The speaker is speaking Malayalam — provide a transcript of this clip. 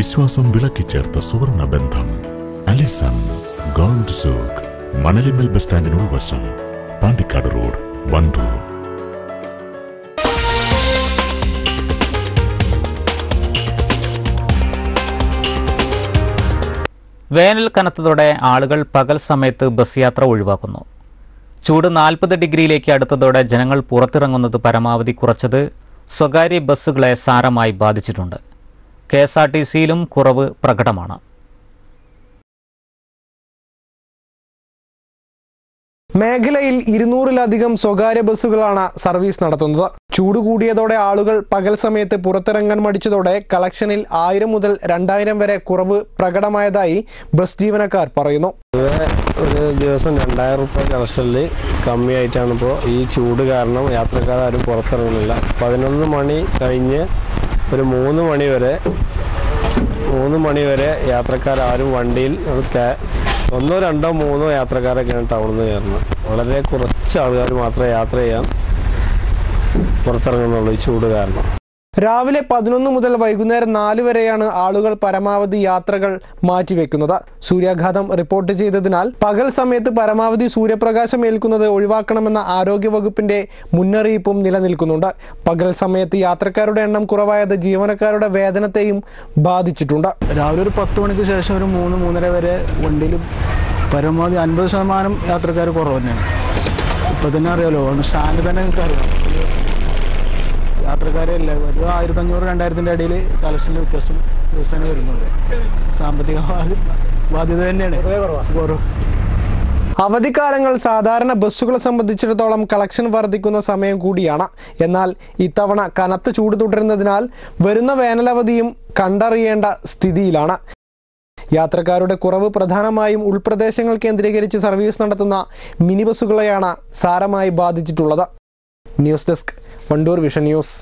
വിശ്വാസം വിളക്കിച്ചേർത്ത സുവർണ ബന്ധം. അലിസൺ ഗോൾഡ് സൂക്ക് മണലിമൽ ബസ് സ്റ്റാൻഡിനോട് വശം പാണ്ടിക്കാട് റോഡ് വണ്ടൂർ. വേനൽ കനത്തതോടെ ആളുകൾ പകൽ സമയത്ത് ബസ് യാത്ര ഒഴിവാക്കുന്നു. ചൂട് നാൽപ്പത് ഡിഗ്രിയിലേക്ക് അടുത്തതോടെ ജനങ്ങൾ പുറത്തിറങ്ങുന്നത് പരമാവധി കുറച്ചത് സ്വകാര്യ ബസ്സുകളെ സാരമായി ബാധിച്ചിട്ടുണ്ട്. കെ എസ് ആർ ടി സിയിലും കുറവ് പ്രകടമാണ്. മേഖലയിൽ ഇരുന്നൂറിലധികം സ്വകാര്യ ബസ്സുകളാണ് സർവീസ് നടത്തുന്നത്. ചൂട് കൂടിയതോടെ ആളുകൾ പകൽ സമയത്ത് പുറത്തിറങ്ങാൻ മടിച്ചതോടെ കളക്ഷനിൽ ആയിരം മുതൽ രണ്ടായിരം വരെ കുറവ് പ്രകടമായതായി ബസ് ജീവനക്കാർ പറയുന്നു. ഒരു ദിവസം രണ്ടായിരം റുപ്യ കളക്ഷനിൽ കമ്മിയായിട്ടാണ് ഇപ്പോൾ ഈ ചൂട് കാരണം യാത്രക്കാരും പുറത്തിറങ്ങുന്നില്ല. പതിനൊന്ന് മണി കഴിഞ്ഞ് ഒരു മൂന്ന് മണി വരെ മൂന്ന് മണി വരെ യാത്രക്കാരും വണ്ടിയിൽ ഒന്നോ രണ്ടോ മൂന്നോ യാത്രക്കാരൊക്കെയാണ് ടൗണിൽ നിന്ന് കയറുന്നത്. വളരെ കുറച്ച് ആൾക്കാർ മാത്രമേ യാത്ര ചെയ്യാൻ പുറത്തിറങ്ങുന്നുള്ളൂ ഈ ചൂട് കാരണം. രാവിലെ പതിനൊന്ന് മുതൽ വൈകുന്നേരം നാല് വരെയാണ് ആളുകൾ പരമാവധി യാത്രകൾ മാറ്റിവെക്കുന്നത്. സൂര്യാഘാതം റിപ്പോർട്ട് ചെയ്തതിനാൽ പകൽ സമയത്ത് പരമാവധി സൂര്യപ്രകാശം ഏൽക്കുന്നത് ഒഴിവാക്കണമെന്ന ആരോഗ്യവകുപ്പിന്റെ മുന്നറിയിപ്പും നിലനിൽക്കുന്നുണ്ട്. പകൽ സമയത്ത് യാത്രക്കാരുടെ എണ്ണം കുറവായത് ജീവനക്കാരുടെ വേതനത്തെയും ബാധിച്ചിട്ടുണ്ട്. രാവിലെ ഒരു പത്ത് മണിക്ക് ശേഷം ഒരു മൂന്ന് മൂന്നര വരെ വണ്ടിയിൽ പരമാവധി അൻപത് ശതമാനം യാത്രക്കാർ കുറവ് തന്നെയാണ്. ഇപ്പം തന്നെ അറിയാലോ സ്റ്റാൻഡ് തന്നെ നിങ്ങൾക്ക് അറിയാം യാത്രക്കാരെ എല്ലാവരും ഒരു ആയിരത്തഞ്ഞൂറ് രണ്ടായിരത്തിന്റെ ഇടയിൽ കളക്ഷനിൽ വ്യത്യാസം ദിവസേന വരുന്നുണ്ട്. സാമ്പത്തിക ബാധ്യ- ബാധ്യത തന്നെയാണ്. അവധിക്കാലങ്ങൾ സാധാരണ ബസ്സുകളെ സംബന്ധിച്ചിടത്തോളം കളക്ഷൻ വർദ്ധിക്കുന്ന സമയം കൂടിയാണ്. എന്നാൽ ഇത്തവണ കനത്ത ചൂട് തുടരുന്നതിനാൽ വരുന്ന വേനലവധിയും കണ്ടറിയേണ്ട സ്ഥിതിയിലാണ്. യാത്രക്കാരുടെ കുറവ് പ്രധാനമായും ഉൾപ്രദേശങ്ങൾ കേന്ദ്രീകരിച്ച് സർവീസ് നടത്തുന്ന മിനി ബസ്സുകളെയാണ് സാരമായി ബാധിച്ചിട്ടുള്ളത്. news desk Wandoor vision news